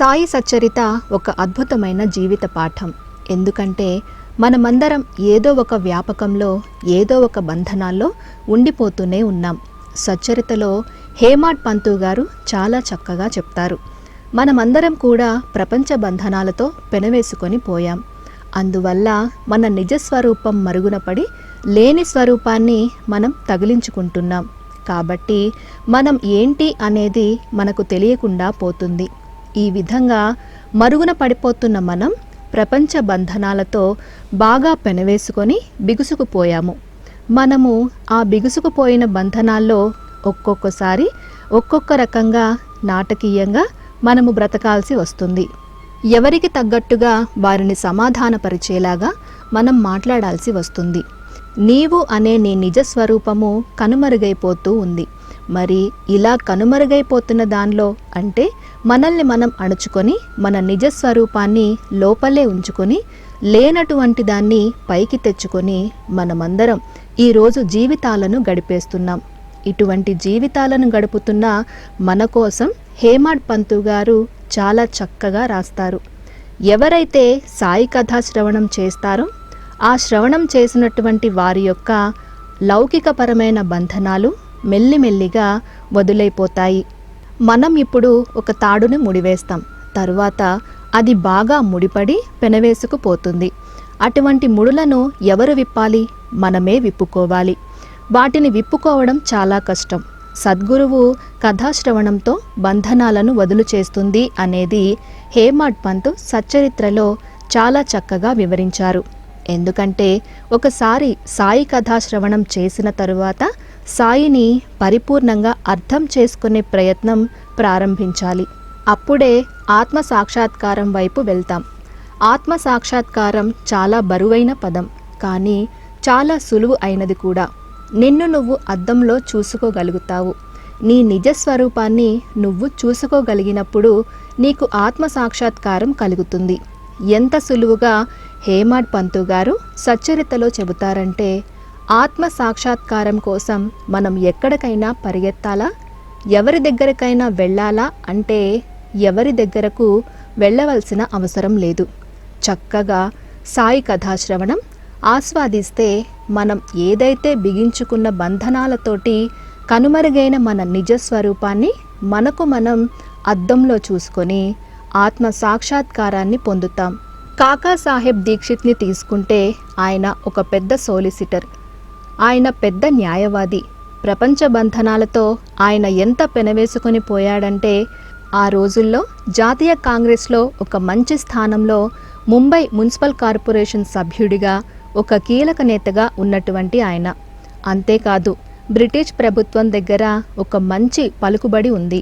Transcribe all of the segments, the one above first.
సాయి సచ్చరిత ఒక అద్భుతమైన జీవిత పాఠం. ఎందుకంటే మనమందరం ఏదో ఒక వ్యాపకంలో ఏదో ఒక బంధనాల్లో ఉండిపోతూనే ఉన్నాం. సచ్చరితలో హేమాడ్ పంతు గారు చాలా చక్కగా చెప్తారు. మనమందరం కూడా ప్రపంచ బంధనాలతో పెనవేసుకొని పోయాం. అందువల్ల మన నిజ స్వరూపం మరుగున పడి లేని స్వరూపాన్ని మనం తగిలించుకుంటున్నాం. కాబట్టి మనం ఏంటి అనేది మనకు తెలియకుండా పోతుంది. ఈ విధంగా మరుగున పడిపోతున్న మనం ప్రపంచ బంధనాలతో బాగా పెనవేసుకొని బిగుసుకుపోయాము. మనము ఆ బిగుసుకుపోయిన బంధనాల్లో ఒక్కొక్కసారి ఒక్కొక్క రకంగా నాటకీయంగా మనము బ్రతకాల్సి వస్తుంది. ఎవరికి తగ్గట్టుగా వారిని సమాధానపరిచేలాగా మనం మాట్లాడాల్సి వస్తుంది. నీవు అనే నీ నిజ స్వరూపము కనుమరుగైపోతూ ఉంది. మరి ఇలా కనుమరుగైపోతున్న దానిలో అంటే మనల్ని మనం అణుచుకొని మన నిజ స్వరూపాన్ని లోపలే ఉంచుకొని లేనటువంటి దాన్ని పైకి తెచ్చుకొని మనమందరం ఈరోజు జీవితాలను గడిపేస్తున్నాం. ఇటువంటి జీవితాలను గడుపుతున్న మన కోసం హేమాడ్ పంతు గారు చాలా చక్కగా రాస్తారు. ఎవరైతే సాయి కథా శ్రవణం చేస్తారో ఆ శ్రవణం చేసినటువంటి వారి యొక్క లౌకికపరమైన బంధనాలు మెల్లిమెల్లిగా వదులైపోతాయి. మనం ఇప్పుడు ఒక తాడుని ముడివేస్తాం. తరువాత అది బాగా ముడిపడి పెనవేసుకుపోతుంది. అటువంటి ముడులను ఎవరు విప్పాలి? మనమే విప్పుకోవాలి. వాటిని విప్పుకోవడం చాలా కష్టం. సద్గురువు కథాశ్రవణంతో బంధనాలను వదులు చేస్తుంది అనేది హేమాడ్ పంత్ సచ్చరిత్రలో చాలా చక్కగా వివరించారు. ఎందుకంటే ఒకసారి సాయి కథాశ్రవణం చేసిన తరువాత సాయిని పరిపూర్ణంగా అర్థం చేసుకునే ప్రయత్నం ప్రారంభించాలి. అప్పుడే ఆత్మ సాక్షాత్కారం వైపు వెళ్తాం. ఆత్మ సాక్షాత్కారం చాలా బరువైన పదం కానీ చాలా సులువు అయినది కూడా. నిన్ను నువ్వు అద్దంలో చూసుకోగలుగుతావు. నీ నిజ స్వరూపాన్ని నువ్వు చూసుకోగలిగినప్పుడు నీకు ఆత్మ సాక్షాత్కారం కలుగుతుంది. ఎంత సులువుగా హేమాడ్ పంతు గారు సచ్చరితలో చెబుతారంటే ఆత్మ సాక్షాత్కారం కోసం మనం ఎక్కడికైనా పరిగెత్తాలా? ఎవరి దగ్గరకైనా వెళ్ళాలా? అంటే ఎవరి దగ్గరకు వెళ్ళవలసిన అవసరం లేదు. చక్కగా సాయి కథాశ్రవణం ఆస్వాదిస్తే మనం ఏదైతే బిగించుకున్న బంధనాలతోటి కనుమరుగైన మన నిజ స్వరూపాన్ని మనకు మనం అద్దంలో చూసుకొని ఆత్మ సాక్షాత్కారాన్ని పొందుతాం. కాకా సాహెబ్ దీక్షిత్ని తీసుకుంటే ఆయన ఒక పెద్ద సోలిసిటర్. ఆయన పెద్ద న్యాయవాది. ప్రపంచ బంధనాలతో ఆయన ఎంత పెనవేసుకొని పోయాడంటే ఆ రోజుల్లో జాతీయ కాంగ్రెస్లో ఒక మంచి స్థానంలో ముంబై మున్సిపల్ కార్పొరేషన్ సభ్యుడిగా ఒక కీలక నేతగా ఉన్నటువంటి ఆయన. అంతేకాదు బ్రిటిష్ ప్రభుత్వం దగ్గర ఒక మంచి పలుకుబడి ఉంది.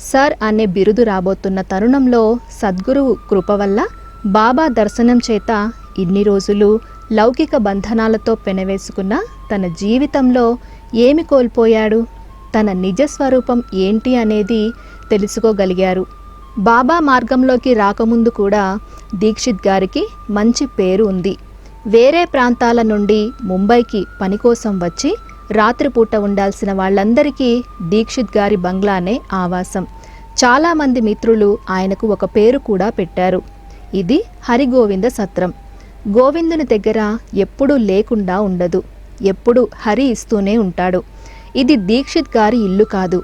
సర్ అనే బిరుదు రాబోతున్న తరుణంలో సద్గురువు కృప వల్ల బాబా దర్శనం చేత ఇన్ని రోజులు లౌకిక బంధనాలతో పెనవేసుకున్న తన జీవితంలో ఏమి కోల్పోయాడు? తన నిజ స్వరూపం ఏంటి అనేది తెలుసుకోగలిగారు. బాబా మార్గంలోకి రాకముందు కూడా దీక్షిత్ గారికి మంచి పేరు ఉంది. వేరే ప్రాంతాల నుండి ముంబైకి పని కోసం వచ్చి రాత్రిపూట ఉండాల్సిన వాళ్ళందరికీ దీక్షిత్ గారి బంగ్లానే ఆవాసం. చాలామంది మిత్రులు ఆయనకు ఒక పేరు కూడా పెట్టారు. ఇది హరిగోవింద సత్రం. గోవిందుని దగ్గర ఎప్పుడూ లేకుండా ఉండదు. ఎప్పుడు హరి ఇస్తూనే ఉంటాడు. ఇది దీక్షిత్ గారి ఇల్లు కాదు.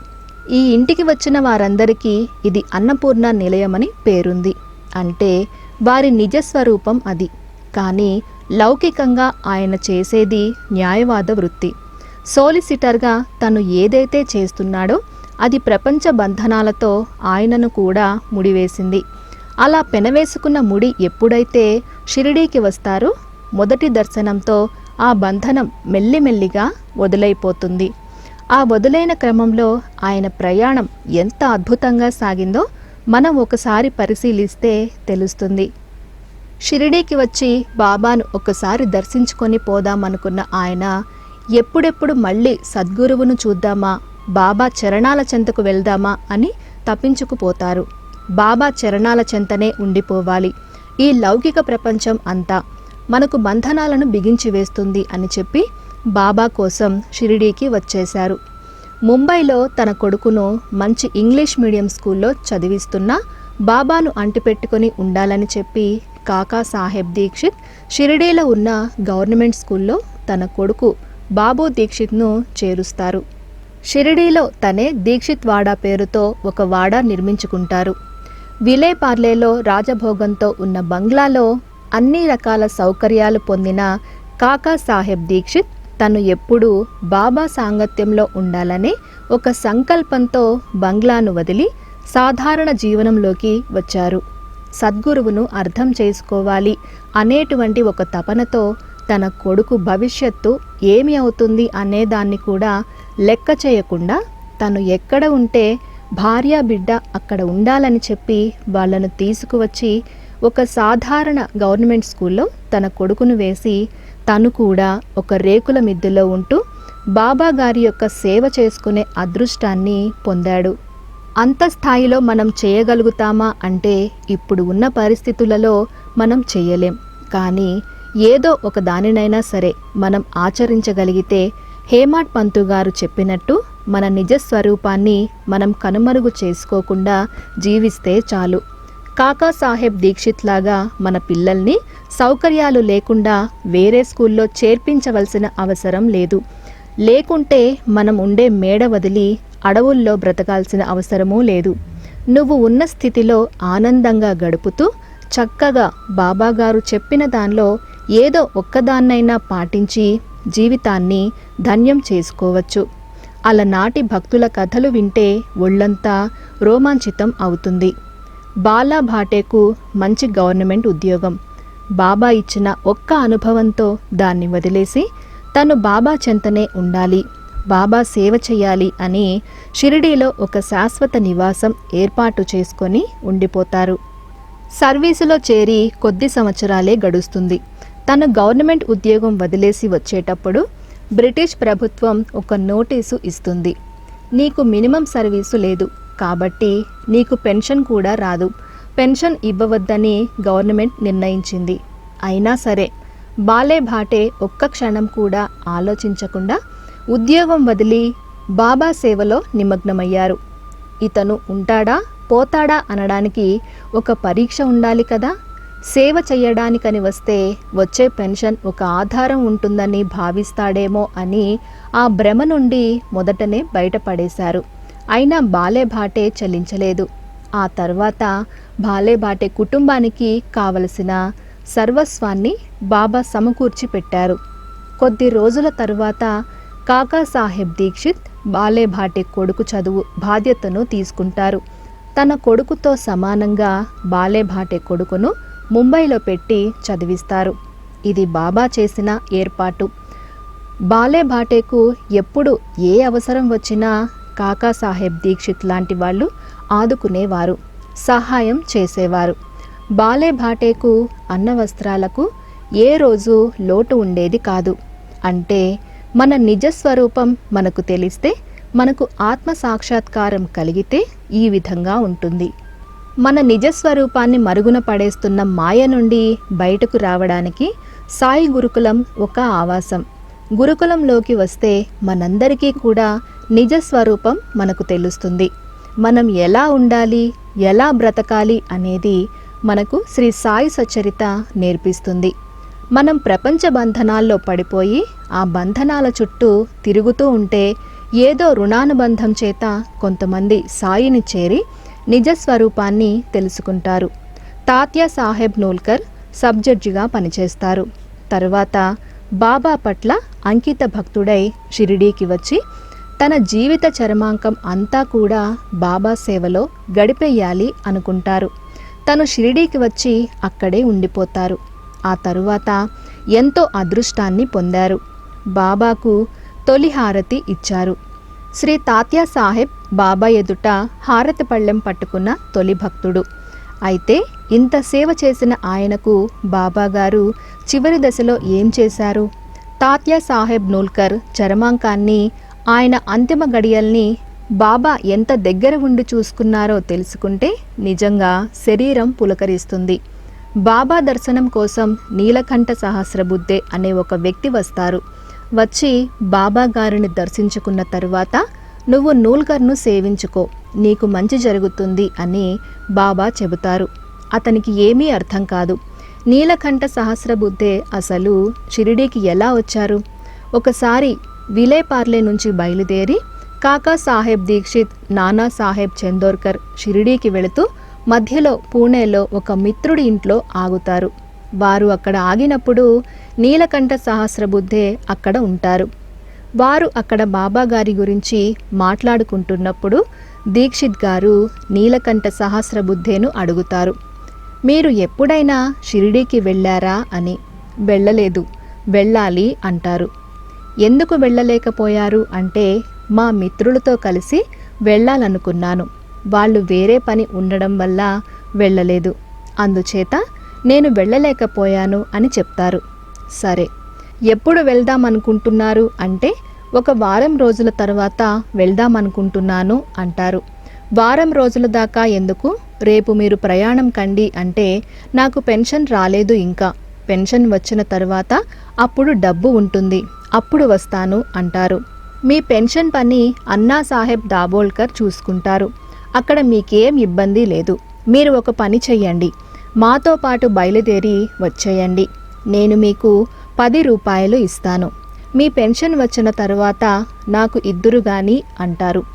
ఈ ఇంటికి వచ్చిన వారందరికీ ఇది అన్నపూర్ణ నిలయమని పేరుంది. అంటే వారి నిజస్వరూపం అది. కానీ లౌకికంగా ఆయన చేసేది న్యాయవాద వృత్తి. సోలిసిటర్గా తను ఏదైతే చేస్తున్నాడో అది ప్రపంచ బంధనాలతో ఆయనను కూడా ముడివేసింది. అలా పెనవేసుకున్న ముడి ఎప్పుడైతే షిరిడీకి వస్తారో మొదటి దర్శనంతో ఆ బంధనం మెల్లిమెల్లిగా వదులైపోతుంది. ఆ వదులైన క్రమంలో ఆయన ప్రయాణం ఎంత అద్భుతంగా సాగిందో మనం ఒకసారి పరిశీలిస్తే తెలుస్తుంది. షిరిడీకి వచ్చి బాబాను ఒకసారి దర్శించుకొని పోదామనుకున్న ఆయన ఎప్పుడెప్పుడు మళ్ళీ సద్గురువును చూద్దామా బాబా చరణాల చెంతకు వెళ్దామా అని తప్పించుకుపోతారు. బాబా చరణాల చెంతనే ఉండిపోవాలి. ఈ లౌకిక ప్రపంచం అంతా మనకు బంధనాలను బిగించి వేస్తుంది అని చెప్పి బాబా కోసం షిరిడీకి వచ్చేశారు. ముంబైలో తన కొడుకును మంచి ఇంగ్లీష్ మీడియం స్కూల్లో చదివిస్తున్న బాబాను అంటిపెట్టుకొని ఉండాలని చెప్పి కాకా సాహెబ్ దీక్షిత్ షిరిడీలో ఉన్న గవర్నమెంట్ స్కూల్లో తన కొడుకు బాబు దీక్షిత్ను చేరుస్తారు. షిరిడీలో తనే దీక్షిత్ వాడా పేరుతో ఒక వాడా నిర్మించుకుంటారు. విలేపార్లేలో రాజభోగంతో ఉన్న బంగ్లాలో అన్ని రకాల సౌకర్యాలు పొందిన కాకా సాహెబ్ దీక్షిత్ తను ఎప్పుడూ బాబా సాంగత్యంలో ఉండాలనే ఒక సంకల్పంతో బంగ్లాను వదిలి సాధారణ జీవనంలోకి వచ్చారు. సద్గురువును అర్థం చేసుకోవాలి అనేటువంటి ఒక తపనతో తన కొడుకు భవిష్యత్తు ఏమి అవుతుంది అనేదాన్ని కూడా లెక్క చేయకుండా తను ఎక్కడ ఉంటే భార్య బిడ్డ అక్కడ ఉండాలని చెప్పి వాళ్ళను తీసుకువచ్చి ఒక సాధారణ గవర్నమెంట్ స్కూల్లో తన కొడుకును వేసి తను కూడా ఒక రేకుల మిద్దెలో ఉంటూ బాబా గారి యొక్క సేవ చేసుకునే అదృష్టాన్ని పొందాడు. అంత స్థాయిలో మనం చేయగలుగుతామా అంటే ఇప్పుడు ఉన్న పరిస్థితులలో మనం చేయలేం. కానీ ఏదో ఒక దానినైనా సరే మనం ఆచరించగలిగితే హేమాట్ పంతు గారు చెప్పినట్టు మన నిజ స్వరూపాన్ని మనం కనుమరుగు చేసుకోకుండా జీవిస్తే చాలు. కాకా సాహెబ్ దీక్షిత్ లాగా మన పిల్లల్ని సౌకర్యాలు లేకుండా వేరే స్కూల్లో చేర్పించవలసిన అవసరం లేదు. లేకుంటే మనం ఉండే మేడ వదిలి అడవుల్లో బ్రతకాల్సిన అవసరమూ లేదు. నువ్వు ఉన్న స్థితిలో ఆనందంగా గడుపుతూ చక్కగా బాబాగారు చెప్పిన దానిలో ఏదో ఒక్కదాన్నైనా పాటించి జీవితాన్ని ధన్యం చేసుకోవచ్చు. అలనాటి భక్తుల కథలు వింటే ఒళ్ళంతా రోమాంచితం అవుతుంది. బాలా భాటేకు మంచి గవర్నమెంట్ ఉద్యోగం. బాబా ఇచ్చిన ఒక్క అనుభవంతో దాన్ని వదిలేసి తను బాబా చెంతనే ఉండాలి. బాబా సేవ చేయాలి అని షిరిడీలో ఒక శాశ్వత నివాసం ఏర్పాటు చేసుకొని ఉండిపోతారు. సర్వీసులో చేరి కొద్ది సంవత్సరాలే గడుస్తుంది. తను గవర్నమెంట్ ఉద్యోగం వదిలేసి వచ్చేటప్పుడు బ్రిటిష్ ప్రభుత్వం ఒక నోటీసు ఇస్తుంది. నీకు మినిమం సర్వీసు లేదు. కాబట్టి నీకు పెన్షన్ కూడా రాదు. పెన్షన్ ఇవ్వవద్దని గవర్నమెంట్ నిర్ణయించింది. అయినా సరే బాలే భాటే ఒక్క క్షణం కూడా ఆలోచించకుండా ఉద్యోగం వదిలి బాబా సేవలో నిమగ్నమయ్యారు. ఇతను ఉంటాడా పోతాడా అనడానికి ఒక పరీక్ష ఉండాలి కదా? సేవ చేయడానికని వస్తే వచ్చే పెన్షన్ ఒక ఆధారం ఉంటుందని భావిస్తాడేమో అని ఆ భ్రమ నుండి మొదటనే బయటపడేశారు. అయినా బాలేభాటే చెల్లించలేదు. చలించలేదు ఆ తర్వాత బాలేభాటే కుటుంబానికి కావలసిన సర్వస్వాన్ని బాబా సమకూర్చి పెట్టారు. కొద్ది రోజుల తర్వాత కాకా సాహెబ్ దీక్షిత్ బాలేభాటే కొడుకు చదువు బాధ్యతను తీసుకుంటారు. తన కొడుకుతో సమానంగా బాలేభాటే కొడుకును ముంబైలో పెట్టి చదివిస్తారు. ఇది బాబా చేసిన ఏర్పాటు. బాలే భాటేకు ఎప్పుడు ఏ అవసరం వచ్చినా కాకా సాహెబ్ దీక్షిత్ లాంటి వాళ్ళు ఆదుకునేవారు సహాయం చేసేవారు. బాలే భాటేకు అన్న వస్త్రాలకు ఏ రోజు లోటు ఉండేది కాదు. అంటే మన నిజ స్వరూపం మనకు తెలిస్తే మనకు ఆత్మ సాక్షాత్కారం కలిగితే ఈ విధంగా ఉంటుంది. మన నిజ స్వరూపాన్ని మరుగున పడేస్తున్న మాయ నుండి బయటకు రావడానికి సాయి గురుకులం ఒక ఆవాసం. గురుకులంలోకి వస్తే మనందరికీ కూడా నిజ స్వరూపం మనకు తెలుస్తుంది. మనం ఎలా ఉండాలి ఎలా బ్రతకాలి అనేది మనకు శ్రీ సాయి సచరిత నేర్పిస్తుంది. మనం ప్రపంచ బంధనాల్లో పడిపోయి ఆ బంధనాల చుట్టూ తిరుగుతూ ఉంటే ఏదో రుణానుబంధం చేత కొంతమంది సాయిని చేరి నిజ స్వరూపాన్ని తెలుసుకుంటారు. తాత్య సాహెబ్ నూల్కర్ సబ్ జడ్జిగా పనిచేస్తారు. తర్వాత బాబా పట్ల అంకిత భక్తుడై షిరిడీకి వచ్చి తన జీవిత చరమాంకం అంతా కూడా బాబా సేవలో గడిపేయాలి అనుకుంటారు. తను షిరిడీకి వచ్చి అక్కడే ఉండిపోతారు. ఆ తరువాత ఎంతో అదృష్టాన్ని పొందారు. బాబాకు తొలి హారతి ఇచ్చారు. శ్రీ తాత్యా సాహెబ్ బాబా ఎదుట హారతి పళ్ళెం పట్టుకున్న తొలి భక్తుడు. అయితే ఇంత సేవ చేసిన ఆయనకు బాబా గారు చివరి దశలో ఏం చేశారు? తాత్యా సాహెబ్ నూల్కర్ చరమాంకాన్ని ఆయన అంతిమ గడియల్ని బాబా ఎంత దగ్గర ఉండి చూసుకున్నారో తెలుసుకుంటే నిజంగా శరీరం పులకరిస్తుంది. బాబా దర్శనం కోసం నీలకంఠ సహస్రబుద్ధే అనే ఒక వ్యక్తి వస్తారు. వచ్చి బాబా గారిని దర్శించుకున్న తరువాత నువ్వు నూల్కర్ను సేవించుకో నీకు మంచి జరుగుతుంది అని బాబా చెబుతారు. అతనికి ఏమీ అర్థం కాదు. నీలకంఠ సహస్రబుద్ధే అసలు షిరిడీకి ఎలా వచ్చారు? ఒకసారి విలేపార్లే నుంచి బయలుదేరి కాకా సాహెబ్ దీక్షిత్ నానా సాహెబ్ చందోర్కర్ షిరిడీకి వెళుతూ మధ్యలో పూణేలో ఒక మిత్రుడి ఇంట్లో ఆగుతారు. వారు అక్కడ ఆగినప్పుడు నీలకంఠ సహస్రబుద్ధే అక్కడ ఉంటారు. వారు అక్కడ బాబాగారి గురించి మాట్లాడుకుంటున్నప్పుడు దీక్షిత్ గారు నీలకంఠ సహస్రబుద్ధేను అడుగుతారు. మీరు ఎప్పుడైనా షిరిడీకి వెళ్ళారా అని. వెళ్ళలేదు. వెళ్ళాలి అంటారు. ఎందుకు వెళ్ళలేకపోయారు అంటే మా మిత్రులతో కలిసి వెళ్ళాలనుకున్నాను. వాళ్ళు వేరే పని ఉండడం వల్ల వెళ్ళలేదు. అందుచేత నేను వెళ్ళలేకపోయాను అని చెప్తారు. సరే ఎప్పుడు వెళ్దామనుకుంటున్నారు అంటే ఒక వారం రోజుల తర్వాత వెళ్దామనుకుంటున్నాను అంటారు. వారం రోజుల దాకా ఎందుకు? రేపు మీరు ప్రయాణం కండి అంటే నాకు పెన్షన్ రాలేదు ఇంకా. పెన్షన్ వచ్చిన తర్వాత అప్పుడు డబ్బు ఉంటుంది అప్పుడు వస్తాను అంటారు. మీ పెన్షన్ పని అన్నా సాహెబ్ దాబోల్కర్ చూసుకుంటారు. అక్కడ మీకేం ఇబ్బంది లేదు. మీరు ఒక పని చెయ్యండి. మాతో పాటు బయలుదేరి వచ్చేయండి. నేను మీకు పది రూపాయలు ఇస్తాను. మీ పెన్షన్ వచ్చిన తర్వాత నాకు ఇద్దురు గాని అంటారు.